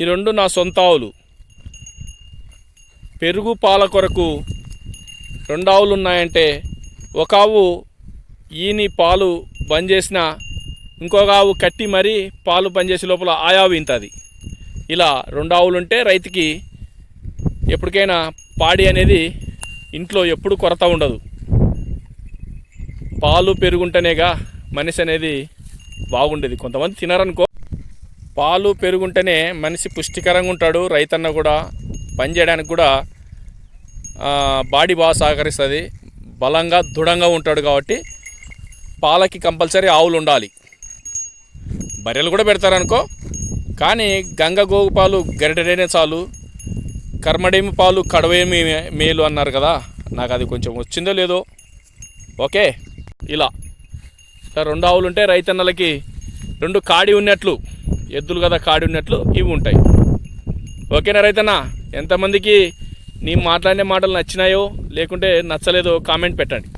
ఈ రెండు నా సొంత ఆవులు. పెరుగు పాల కొరకు రెండు ఆవులు ఉన్నాయంటే ఒక ఆవు ఈని పాలు బంద్ చేసిన ఇంకొక ఆవు కట్టి మరీ పాలు బంద్ చేసే లోపల ఆయావు ఇంతది ఇలా రెండు ఆవులు ఉంటే రైతుకి ఎప్పటికైనా పాడి అనేది ఇంట్లో ఎప్పుడు కొరత ఉండదు. పాలు పెరుగుంటేనేగా మనిషి అనేది బాగుండేది. కొంతమంది తినరనుకో పాలు పెరుగుంటేనే మనిషి పుష్టికరంగా ఉంటాడు రైతన్న కూడా పని చేయడానికి కూడా బాడీ బాగా సహకరిస్తుంది బలంగా దృఢంగా ఉంటాడు కాబట్టి పాలకి కంపల్సరీ ఆవులు ఉండాలి. బర్రెలు కూడా పెడతారనుకో కానీ గంగ గోగు పాలు గరిటెడైనా చాలు కర్మడేమి పాలు కడవేమి మేలు అన్నారు కదా నాకు అది కొంచెం వచ్చిందో లేదో. ఓకే ఇలా. ఇలా రెండు ఆవులు ఉంటే రైతన్నలకి రెండు కాడి ఉన్నట్లు. ఎద్దులు కదా కాడి ఉన్నట్లు ఇవి ఉంటాయి. ఓకేనా రైతన్న? ఎంతమందికి నీ మాట్లాడిన మాటలు నచ్చినాయో లేకుంటే నచ్చలేదో కామెంట్ పెట్టండి.